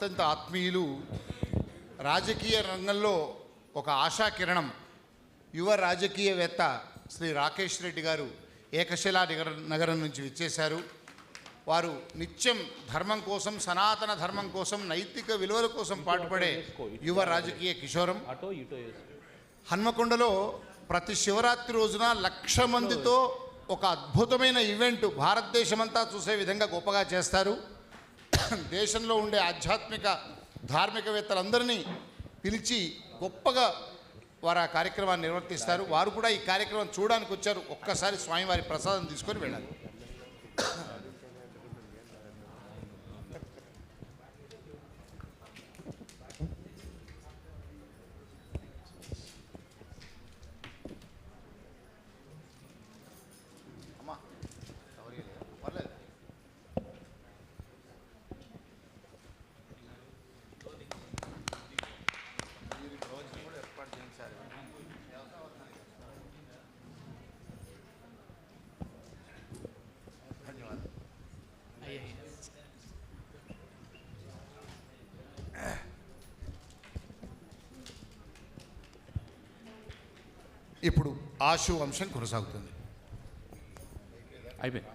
అత్యంత ఆత్మీయులు రాజకీయ రంగంలో ఒక ఆశా కిరణం. యువ రాజకీయవేత్త శ్రీ రాకేష్ రెడ్డి గారు ఏకశిలా నగర నగరం నుంచి విచ్చేశారు. వారు నిత్యం ధర్మం కోసం సనాతన ధర్మం కోసం నైతిక విలువల కోసం పాటుపడే యువ రాజకీయ కిషోరం. అటో ఇటో వేసుకో హన్మకొండలో ప్రతి శివరాత్రి రోజున లక్ష మందితో ఒక అద్భుతమైన ఈవెంట్ భారతదేశమంతా చూసే విధంగా గొప్పగా చేస్తారు. దేశంలో ఉండే ఆధ్యాత్మిక ధార్మికవేత్తలందరినీ పిలిచి గొప్పగా వారు ఆ కార్యక్రమాన్ని నిర్వర్తిస్తారు. వారు కూడా ఈ కార్యక్రమం చూడడానికి వచ్చారు ఒక్కసారి స్వామివారి ప్రసాదం తీసుకొని వెళ్ళాలి. ఇప్పుడు ఆశు వంశం కొనసాగుతుంది. అయిపోయింది.